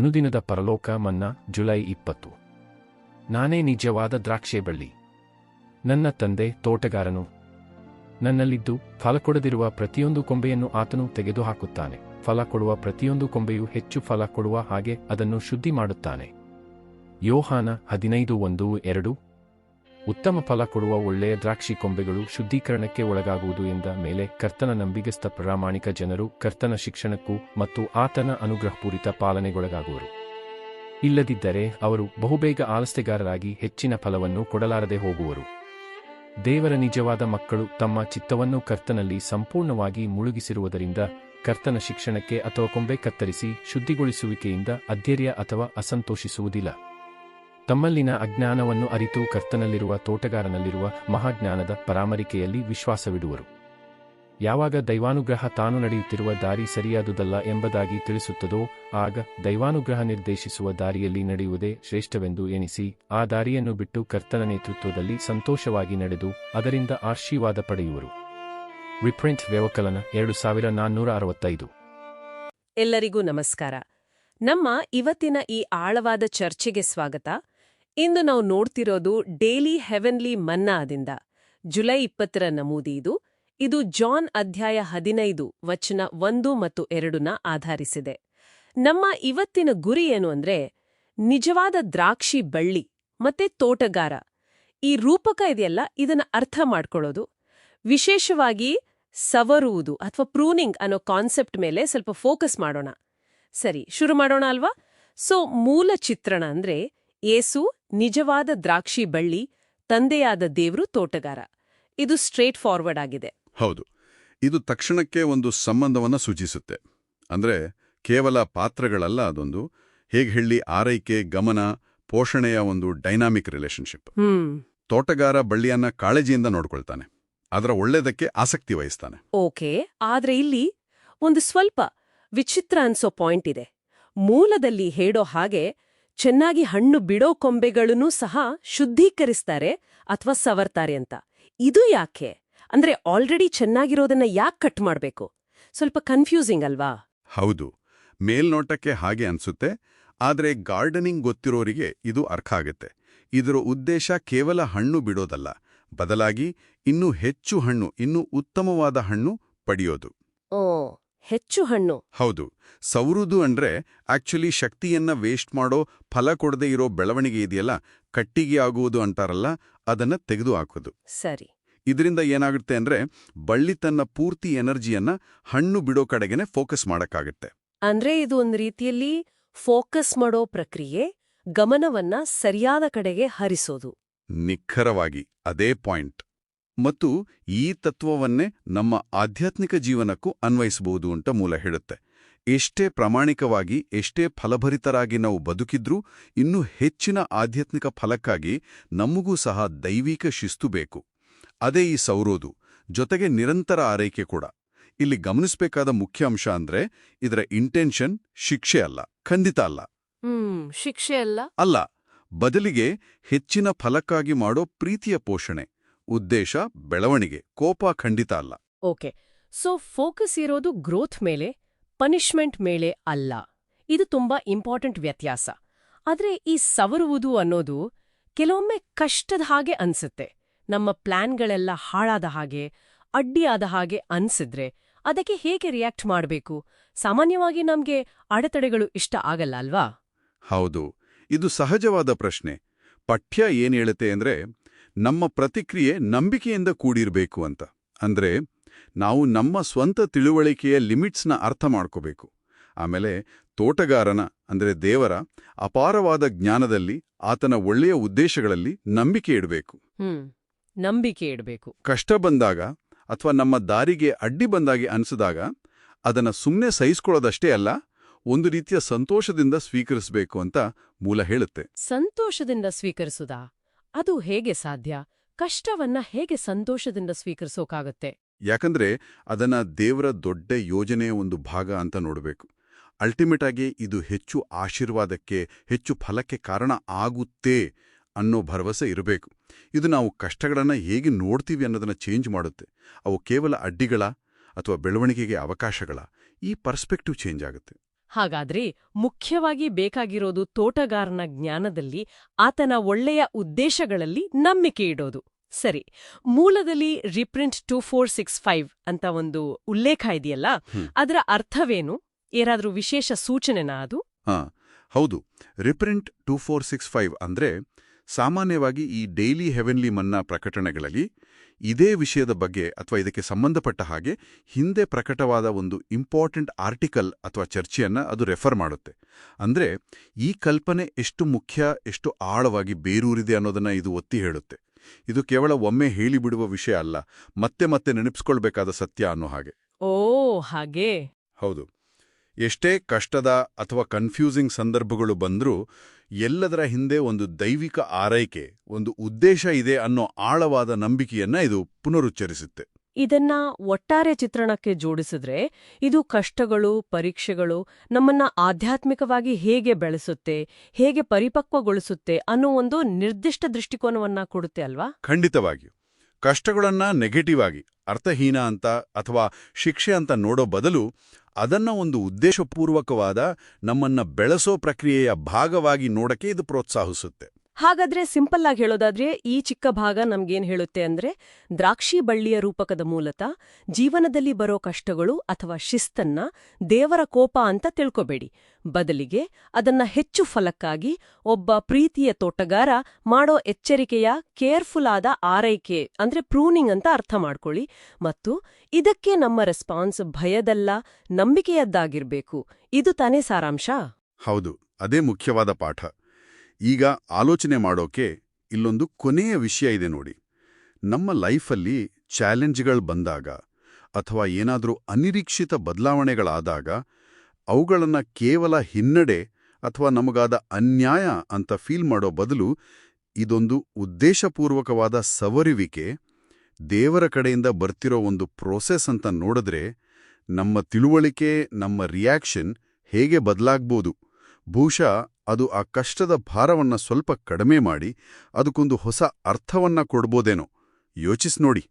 ಅನುದಿನದ ಪರಲೋಕ ಮನ್ನಾ ಜುಲೈ ಇಪ್ಪತ್ತು. ನಾನೇ ನಿಜವಾದ ದ್ರಾಕ್ಷೆ ಬಳ್ಳಿ. ನನ್ನ ತಂದೆ ತೋಟಗಾರನು. ನನ್ನಲ್ಲಿದ್ದು ಫಲ ಕೊಡದಿರುವ ಪ್ರತಿಯೊಂದು ಕೊಂಬೆಯನ್ನು ಆತನು ತೆಗೆದುಹಾಕುತ್ತಾನೆ. ಫಲ ಕೊಡುವ ಪ್ರತಿಯೊಂದು ಕೊಂಬೆಯು ಹೆಚ್ಚು ಫಲ ಕೊಡುವ ಹಾಗೆ ಅದನ್ನು ಶುದ್ಧಿ ಮಾಡುತ್ತಾನೆ ಯೋಹಾನ ಹದಿನೈದು ಒಂದು ಎರಡು ಉತ್ತಮ ಫಲ ಕೊಡುವ ಒಳ್ಳೆಯ ದ್ರಾಕ್ಷಿ ಕೊಂಬೆಗಳು ಶುದ್ಧೀಕರಣಕ್ಕೆ ಒಳಗಾಗುವುದು ಎಂದ ಮೇಲೆ ಕರ್ತನ ನಂಬಿಗಸ್ತ ಪ್ರಾಮಾಣಿಕ ಜನರು ಕರ್ತನ ಶಿಕ್ಷಣಕ್ಕೂ ಮತ್ತು ಆತನ ಅನುಗ್ರಹಪೂರಿತ ಪಾಲನೆಗೊಳಗಾಗುವರು. ಇಲ್ಲದಿದ್ದರೆ ಅವರು ಬಹುಬೇಗ ಆಲಸ್ತೆಗಾರರಾಗಿ ಹೆಚ್ಚಿನ ಫಲವನ್ನು ಕೊಡಲಾರದೆ ಹೋಗುವರು. ದೇವರ ನಿಜವಾದ ಮಕ್ಕಳು ತಮ್ಮ ಚಿತ್ತವನ್ನು ಕರ್ತನಲ್ಲಿ ಸಂಪೂರ್ಣವಾಗಿ ಮುಳುಗಿಸಿರುವುದರಿಂದ ಕರ್ತನ ಶಿಕ್ಷಣಕ್ಕೆ ಅಥವಾ ಕೊಂಬೆ ಕತ್ತರಿಸಿ ಶುದ್ಧಿಗೊಳಿಸುವಿಕೆಯಿಂದ ಅಧ್ಯರ್ಯ ಅಥವಾ ಅಸಂತೋಷಿಸುವುದಿಲ್ಲ. ತಮ್ಮಲ್ಲಿನ ಅಜ್ಞಾನವನ್ನು ಅರಿತು ಕರ್ತನಲ್ಲಿರುವ ತೋಟಗಾರನಲ್ಲಿರುವ ಮಹಾಜ್ಞಾನದ ಪರಾಮರಿಕೆಯಲ್ಲಿ ವಿಶ್ವಾಸವಿಡುವರು. ಯಾವಾಗ ದೈವಾನುಗ್ರಹ ತಾನು ನಡೆಯುತ್ತಿರುವ ದಾರಿ ಸರಿಯಾದುದಲ್ಲ ಎಂಬುದಾಗಿ ತಿಳಿಸುತ್ತದೋ, ಆಗ ದೈವಾನುಗ್ರಹ ನಿರ್ದೇಶಿಸುವ ದಾರಿಯಲ್ಲಿ ನಡೆಯುವುದೇ ಶ್ರೇಷ್ಠವೆಂದು ಎನಿಸಿ ಆ ದಾರಿಯನ್ನು ಬಿಟ್ಟು ಕರ್ತನ ನೇತೃತ್ವದಲ್ಲಿ ಸಂತೋಷವಾಗಿ ನಡೆದು ಅದರಿಂದ ಆಶೀರ್ವಾದ ಪಡೆಯುವರು. ವಿಪ್ರಿಂಟ್ ವ್ಯವಕಲನ ಎರಡು ಸಾವಿರ ನಾನ್ನೂರ ಅರವತ್ತೈದು. ಎಲ್ಲರಿಗೂ ನಮಸ್ಕಾರ. ನಮ್ಮ ಇವತ್ತಿನ ಈ ಆಳವಾದ ಚರ್ಚೆಗೆ ಸ್ವಾಗತ. ಇಂದು ನಾವು ನೋಡ್ತಿರೋದು ಡೇಲಿ ಹೆವೆನ್ಲಿ ಮನ್ನಾದಿಂದ. ಜುಲೈ ಇಪ್ಪತ್ತರ ನಮೂದಿ ಇದು. ಇದು ಜಾನ್ ಅಧ್ಯಾಯ ಹದಿನೈದು, ವಚನ ಒಂದು ಮತ್ತು ಎರಡನ್ನ ಆಧರಿಸಿದೆ. ನಮ್ಮ ಇವತ್ತಿನ ಗುರಿ ಏನು ಅಂದ್ರೆ, ನಿಜವಾದ ದ್ರಾಕ್ಷಿ ಬಳ್ಳಿ ಮತ್ತೆ ತೋಟಗಾರ. ಈ ರೂಪಕ ಇದೆಯಲ್ಲ, ಇದನ್ನ ಅರ್ಥ ಮಾಡ್ಕೊಳ್ಳೋದು. ವಿಶೇಷವಾಗಿ ಸವರುವುದು ಅಥವಾ ಪ್ರೂನಿಂಗ್ ಅನ್ನೋ ಕಾನ್ಸೆಪ್ಟ್ ಮೇಲೆ ಸ್ವಲ್ಪ ಫೋಕಸ್ ಮಾಡೋಣ. ಸರಿ, ಶುರು ಮಾಡೋಣ ಅಲ್ವಾ? ಸೊ, ಮೂಲ ಚಿತ್ರಣ ಅಂದ್ರೆ ಏಸು ನಿಜವಾದ ದ್ರಾಕ್ಷಿ ಬಳ್ಳಿ ತಂದೆಯಾದ ದೇವ್ರು ತೋಟಗಾರ. ಇದು ಸ್ಟ್ರೇಟ್ ಫಾರ್ವರ್ಡ್ ಆಗಿದೆ. ಹೌದು. ಇದು ತಕ್ಷಣಕ್ಕೆ ಒಂದು ಸಂಬಂಧವನ್ನು ಸೂಚಿಸುತ್ತೆ. ಅಂದರೆ ಕೇವಲ ಪಾತ್ರಗಳಲ್ಲ ಅದೊಂದು ಹೇಗೆ ಹೇಳಿ ಆರೈಕೆ ಗಮನ ಪೋಷಣೆಯ ಒಂದು ಡೈನಾಮಿಕ್ ರಿಲೇಶನ್ಶಿಪ್. ತೋಟಗಾರ ಬಳ್ಳಿಯನ್ನ ಕಾಳಜಿಯಿಂದ ನೋಡ್ಕೊಳ್ತಾನೆ. ಅದರ ಒಳ್ಳೆದಕ್ಕೆ ಆಸಕ್ತಿ ವಹಿಸ್ತಾನೆ. ಓಕೆ ಆದ್ರೆ ಇಲ್ಲಿ ಒಂದು ಸ್ವಲ್ಪ ವಿಚಿತ್ರ ಅನ್ಸೋ ಪಾಯಿಂಟ್ ಇದೆ. ಮೂಲದಲ್ಲಿ ಹೇಳೋ ಹಾಗೆ ಚೆನ್ನಾಗಿ ಹಣ್ಣು ಬಿಡೋ ಕೊಂಬೆಗಳನ್ನೂ ಸಹ ಶುದ್ಧೀಕರಿಸ್ತಾರೆ ಅಥವಾ ಸವರ್ತಾರೆ ಅಂತ. ಇದು ಯಾಕೆ? ಅಂದ್ರೆ ಆಲ್ರೆಡಿ ಚೆನ್ನಾಗಿರೋದನ್ನ ಯಾಕೆ ಕಟ್ ಮಾಡಬೇಕು? ಸ್ವಲ್ಪ ಕನ್ಫ್ಯೂಸಿಂಗ್ ಅಲ್ವಾ? ಹೌದು. ಮೇಲ್ನೋಟಕ್ಕೆ ಹಾಗೆ ಅನ್ಸುತ್ತೆ ಆದರೆ ಗಾರ್ಡನಿಂಗ್ ಗೊತ್ತಿರೋರಿಗೆ ಇದು ಅರ್ಥ ಆಗುತ್ತೆ. ಇದರ ಉದ್ದೇಶ ಕೇವಲ ಹಣ್ಣು ಬಿಡೋದಲ್ಲ ಬದಲಾಗಿ ಇನ್ನೂ ಹೆಚ್ಚು ಹಣ್ಣು ಇನ್ನೂ ಉತ್ತಮವಾದ ಹಣ್ಣು ಪಡೆಯೋದು. ಓ ಹೆಚ್ಚು ಹಣ್ಣು. ಹೌದು. ಸೌರುದು ಅಂದ್ರೆ ಆಕ್ಚುಲಿ ಶಕ್ತಿಯನ್ನ ವೇಸ್ಟ್ ಮಾಡೋ ಫಲ ಕೊಡದೆ ಇರೋ ಬೆಳವಣಿಗೆ ಇದೆಯಲ್ಲ? ಕಟ್ಟಿಗೆ ಆಗುವುದು ಅಂತಾರಲ್ಲ? ಅದನ್ನ ತೆಗೆದು ಹಾಕೋದು. ಸರಿ. ಇದರಿಂದ ಏನಾಗುತ್ತೆ ಅಂದ್ರೆ ಬಳ್ಳಿ ತನ್ನ ಪೂರ್ತಿ ಎನರ್ಜಿಯನ್ನ ಹಣ್ಣು ಬಿಡೋ ಕಡೆಗೆನೆ ಫೋಕಸ್ ಮಾಡಕ್ಕಾಗುತ್ತೆ. ಅಂದ್ರೆ ಇದು ಒಂದು ರೀತಿಯಲ್ಲಿ ಫೋಕಸ್ ಮಾಡೋ ಪ್ರಕ್ರಿಯೆ ಗಮನವನ್ನ ಸರಿಯಾದ ಕಡೆಗೆ ಹರಿಸೋದು. ನಿಖರವಾಗಿ. ಅದೇ ಪಾಯಿಂಟ್ ಮತ್ತು ಈ ತತ್ವವನ್ನೇ ನಮ್ಮ ಆಧ್ಯಾತ್ಮಿಕ ಜೀವನಕ್ಕೂ ಅನ್ವಯಿಸಬಹುದು ಅಂತ ಮೂಲ ಹೇಳುತ್ತೆ. ಎಷ್ಟೇ ಪ್ರಾಮಾಣಿಕವಾಗಿ ಎಷ್ಟೇ ಫಲಭರಿತರಾಗಿ ನಾವು ಬದುಕಿದ್ರೂ ಇನ್ನೂ ಹೆಚ್ಚಿನ ಆಧ್ಯಾತ್ಮಿಕ ಫಲಕ್ಕಾಗಿ ನಮಗೂ ಸಹ ದೈವಿಕ ಶಿಸ್ತು ಬೇಕು. ಅದೇ ಈ ಸೌರೋದು ಜೊತೆಗೆ ನಿರಂತರ ಆರೈಕೆ ಕೂಡ. ಇಲ್ಲಿ ಗಮನಿಸಬೇಕಾದ ಮುಖ್ಯ ಅಂಶ ಅಂದ್ರೆ ಇದರ ಇಂಟೆನ್ಷನ್ ಶಿಕ್ಷೆ ಅಲ್ಲ ಖಂಡಿತ ಅಲ್ಲ. ಶಿಕ್ಷೆ ಅಲ್ಲ? ಅಲ್ಲ ಬದಲಿಗೆ ಹೆಚ್ಚಿನ ಫಲಕ್ಕಾಗಿ ಮಾಡೋ ಪ್ರೀತಿಯ ಪೋಷಣೆ. ಉದ್ದೇಶ ಬೆಳವಣಿಗೆ ಕೋಪ ಖಂಡಿತ ಅಲ್ಲ. ಓಕೆ. ಸೊ ಫೋಕಸ್ ಇರೋದು ಗ್ರೋಥ್ ಮೇಲೆ ಪನಿಷ್ಮೆಂಟ್ ಮೇಲೆ ಅಲ್ಲ. ಇದು ತುಂಬಾ ಇಂಪಾರ್ಟೆಂಟ್ ವ್ಯತ್ಯಾಸ. ಆದ್ರೆ ಈ ಸವರುವುದು ಅನ್ನೋದು ಕೆಲವೊಮ್ಮೆ ಕಷ್ಟದ ಹಾಗೆ ಅನ್ಸುತ್ತೆ. ನಮ್ಮ ಪ್ಲಾನ್ಗಳೆಲ್ಲ ಹಾಳಾದ ಹಾಗೆ ಅಡ್ಡಿಯಾದ ಹಾಗೆ ಅನ್ಸಿದ್ರೆ ಅದಕ್ಕೆ ಹೇಗೆ ರಿಯಾಕ್ಟ್ ಮಾಡಬೇಕು? ಸಾಮಾನ್ಯವಾಗಿ ನಮ್ಗೆ ಅಡೆತಡೆಗಳು ಇಷ್ಟ ಆಗಲ್ಲ ಅಲ್ವಾ? ಹೌದು. ಇದು ಸಹಜವಾದ ಪ್ರಶ್ನೆ. ಪಠ್ಯ ಏನ್ ಹೇಳುತ್ತೆ ಅಂದ್ರೆ ನಮ್ಮ ಪ್ರತಿಕ್ರಿಯೆ ನಂಬಿಕೆಯಿಂದ ಕೂಡಿರಬೇಕು ಅಂತ. ಅಂದ್ರೆ ನಾವು ನಮ್ಮ ಸ್ವಂತ ತಿಳುವಳಿಕೆಯ ಲಿಮಿಟ್ಸ್ನ ಅರ್ಥ ಮಾಡ್ಕೋಬೇಕು. ಆಮೇಲೆ ತೋಟಗಾರನ ಅಂದ್ರೆ ದೇವರ ಅಪಾರವಾದ ಜ್ಞಾನದಲ್ಲಿ ಆತನ ಒಳ್ಳೆಯ ಉದ್ದೇಶಗಳಲ್ಲಿ ನಂಬಿಕೆ ಇಡಬೇಕು. ನಂಬಿಕೆ ಇಡಬೇಕು. ಕಷ್ಟ ಬಂದಾಗ ಅಥವಾ ನಮ್ಮ ದಾರಿಗೆ ಅಡ್ಡಿ ಬಂದಾಗಿ ಅನಿಸಿದಾಗ ಅದನ್ನ ಸುಮ್ಮನೆ ಸಹಿಸ್ಕೊಳ್ಳೋದಷ್ಟೇ ಅಲ್ಲ ಒಂದು ರೀತಿಯ ಸಂತೋಷದಿಂದ ಸ್ವೀಕರಿಸಬೇಕು ಅಂತ ಮೂಲ ಹೇಳುತ್ತೆ. ಸಂತೋಷದಿಂದ ಸ್ವೀಕರಿಸುದಾ? ಅದು ಹೇಗೆ ಸಾಧ್ಯ? ಕಷ್ಟವನ್ನ ಹೇಗೆ ಸಂತೋಷದಿಂದ ಸ್ವೀಕರಿಸೋಕಾಗತ್ತೆ? ಯಾಕಂದ್ರೆ ಅದನ್ನ ದೇವರ ದೊಡ್ಡ ಯೋಜನೆಯ ಒಂದು ಭಾಗ ಅಂತ ನೋಡಬೇಕು. ಅಲ್ಟಿಮೇಟ್ ಆಗಿ ಇದು ಹೆಚ್ಚು ಆಶೀರ್ವಾದಕ್ಕೆ, ಹೆಚ್ಚು ಫಲಕ್ಕೆ ಕಾರಣ ಆಗುತ್ತೆ ಅನ್ನೋ ಭರವಸೆ ಇರಬೇಕು. ಇದು ನಾವು ಕಷ್ಟಗಳನ್ನ ಹೇಗೆ ನೋಡ್ತೀವಿ ಅನ್ನೋದನ್ನ ಚೇಂಜ್ ಮಾಡುತ್ತೆ. ಅವು ಕೇವಲ ಅಡ್ಡಿಗಳ ಅಥವಾ ಬೆಳವಣಿಗೆಗೆ ಅವಕಾಶಗಳ, ಈ ಪರ್ಸ್ಪೆಕ್ಟಿವ್ ಚೇಂಜ್ ಆಗುತ್ತೆ. ಹಾಗಾದ್ರೆ ಮುಖ್ಯವಾಗಿ ಬೇಕಾಗಿರೋದು ತೋಟಗಾರನ ಜ್ಞಾನದಲ್ಲಿ ಆತನ ಒಳ್ಳೆಯ ಉದ್ದೇಶಗಳಲ್ಲಿ ನಂಬಿಕೆ ಇಡೋದು. ಸರಿ ಮೂಲದಲ್ಲಿ reprint two four six five ಅಂತ ಒಂದು ಉಲ್ಲೇಖ ಇದೆಯಲ್ಲ. ಅದರ ಅರ್ಥವೇನು? ಏನಾದ್ರೂ ವಿಶೇಷ ಸೂಚನೆನಾ ಅದು? ಹೌದು. Reprint two four six five ಅಂದ್ರೆ ಸಾಮಾನ್ಯವಾಗಿ ಈ ಡೈಲಿ ಹೆವೆನ್ಲಿ ಮನ್ನಾ ಪ್ರಕಟಣೆಗಳಲ್ಲಿ ಇದೇ ವಿಷಯದ ಬಗ್ಗೆ ಅಥವಾ ಇದಕ್ಕೆ ಸಂಬಂಧಪಟ್ಟ ಹಾಗೆ ಹಿಂದೆ ಪ್ರಕಟವಾದ ಒಂದು ಇಂಪಾರ್ಟೆಂಟ್ ಆರ್ಟಿಕಲ್ ಅಥವಾ ಚರ್ಚೆಯನ್ನು ಅದು ರೆಫರ್ ಮಾಡುತ್ತೆ. ಅಂದ್ರೆ ಈ ಕಲ್ಪನೆ ಎಷ್ಟು ಮುಖ್ಯ ಎಷ್ಟು ಆಳವಾಗಿ ಬೇರೂರಿದೆ ಅನ್ನೋದನ್ನ ಇದು ಒತ್ತಿ ಹೇಳುತ್ತೆ. ಇದು ಕೇವಲ ಒಮ್ಮೆ ಹೇಳಿಬಿಡುವ ವಿಷಯ ಅಲ್ಲ ಮತ್ತೆ ಮತ್ತೆ ನೆನಪಿಸ್ಕೊಳ್ಬೇಕಾದ ಸತ್ಯ ಅನ್ನೋ ಹಾಗೆ. ಓ ಹಾಗೆ. ಹೌದು. ಎಷ್ಟೇ ಕಷ್ಟದ ಅಥವಾ ಕನ್ಫ್ಯೂಸಿಂಗ್ ಸಂದರ್ಭಗಳು ಬಂದರೂ ಎಲ್ಲದರ ಹಿಂದೆ ಒಂದು ದೈವಿಕ ಆರೈಕೆ ಒಂದು ಉದ್ದೇಶ ಇದೆ ಅನ್ನೋ ಆಳವಾದ ನಂಬಿಕೆಯನ್ನ ಇದು ಪುನರುಚ್ಚರಿಸುತ್ತೆ. ಇದನ್ನ ಒಟ್ಟಾರೆ ಚಿತ್ರಣಕ್ಕೆ ಜೋಡಿಸಿದ್ರೆ ಇದು ಕಷ್ಟಗಳು ಪರೀಕ್ಷೆಗಳು ನಮ್ಮನ್ನ ಆಧ್ಯಾತ್ಮಿಕವಾಗಿ ಹೇಗೆ ಬೆಳೆಸುತ್ತೆ ಹೇಗೆ ಪರಿಪಕ್ವಗೊಳಿಸುತ್ತೆ ಅನ್ನೋ ಒಂದು ನಿರ್ದಿಷ್ಟ ದೃಷ್ಟಿಕೋನವನ್ನ ಕೊಡುತ್ತೆ ಅಲ್ವಾ? ಖಂಡಿತವಾಗಿಯೂ. ಕಷ್ಟಗಳನ್ನ ನೆಗೆಟಿವ್ ಆಗಿ ಅರ್ಥಹೀನ ಅಂತ ಅಥವಾ ಶಿಕ್ಷೆ ಅಂತ ನೋಡೋ ಬದಲು ಅದನ್ನ ಒಂದು ಉದ್ದೇಶಪೂರ್ವಕವಾದ ನಮ್ಮನ್ನ ಬೆಳೆಸೋ ಪ್ರಕ್ರಿಯೆಯ ಭಾಗವಾಗಿ ನೋಡಕ್ಕೆ ಇದು ಪ್ರೋತ್ಸಾಹಿಸುತ್ತೆ. ಹಾಗಾದ್ರೆ ಸಿಂಪಲ್ ಆಗಿ ಹೇಳೋದಾದ್ರೆ ಈ ಚಿಕ್ಕ ಭಾಗ ನಮ್ಗೇನ್ ಹೇಳುತ್ತೆ ಅಂದ್ರೆ ದ್ರಾಕ್ಷಿ ಬಳ್ಳಿಯ ರೂಪಕದ ಮೂಲಕ ಜೀವನದಲ್ಲಿ ಬರೋ ಕಷ್ಟಗಳು ಅಥವಾ ಶಿಸ್ತನ್ನ ದೇವರ ಕೋಪ ಅಂತ ತಿಳ್ಕೊಬೇಡಿ. ಬದಲಿಗೆ ಅದನ್ನ ಹೆಚ್ಚು ಫಲಕ್ಕಾಗಿ ಒಬ್ಬ ಪ್ರೀತಿಯ ತೋಟಗಾರ ಮಾಡೋ ಎಚ್ಚರಿಕೆಯ ಕೇರ್ಫುಲ್ ಆದ ಆರೈಕೆ ಅಂದ್ರೆ ಪ್ರೂನಿಂಗ್ ಅಂತ ಅರ್ಥ ಮಾಡ್ಕೊಳ್ಳಿ. ಮತ್ತು ಇದಕ್ಕೆ ನಮ್ಮ ರೆಸ್ಪಾನ್ಸ್ ಭಯದಲ್ಲ, ನಂಬಿಕೆಯದ್ದಾಗಿರ್ಬೇಕು. ಇದು ತಾನೇ ಸಾರಾಂಶ? ಹೌದು, ಅದೇ ಮುಖ್ಯವಾದ ಪಾಠ. ಈಗ ಆಲೋಚನೆ ಮಾಡೋಕೆ ಇಲ್ಲೊಂದು ಕೊನೆಯ ವಿಷಯ ಇದೆ ನೋಡಿ. ನಮ್ಮ ಲೈಫಲ್ಲಿ ಚಾಲೆಂಜ್ಗಳು ಬಂದಾಗ ಅಥವಾ ಏನಾದರೂ ಅನಿರೀಕ್ಷಿತ ಬದಲಾವಣೆಗಳಾದಾಗ ಅವುಗಳನ್ನು ಕೇವಲ ಹಿನ್ನಡೆ ಅಥವಾ ನಮಗಾದ ಅನ್ಯಾಯ ಅಂತ ಫೀಲ್ ಮಾಡೋ ಬದಲು ಇದೊಂದು ಉದ್ದೇಶಪೂರ್ವಕವಾದ ಸವರುವಿಕೆ, ದೇವರ ಕಡೆಯಿಂದ ಬರ್ತಿರೋ ಒಂದು ಪ್ರೋಸೆಸ್ ಅಂತ ನೋಡಿದ್ರೆ ನಮ್ಮ ತಿಳುವಳಿಕೆ, ನಮ್ಮ ರಿಯಾಕ್ಷನ್ ಹೇಗೆ ಬದಲಾಗ್ಬೋದು? ಬಹುಶಃ ಅದು ಆ ಕಷ್ಟದ ಭಾರವನ್ನ ಸ್ವಲ್ಪ ಕಡಿಮೆ ಮಾಡಿ ಅದಕ್ಕೊಂದು ಹೊಸ ಅರ್ಥವನ್ನ ಕೊಡ್ಬೋದೇನೋ. ಯೋಚಿಸ್ ನೋಡಿ.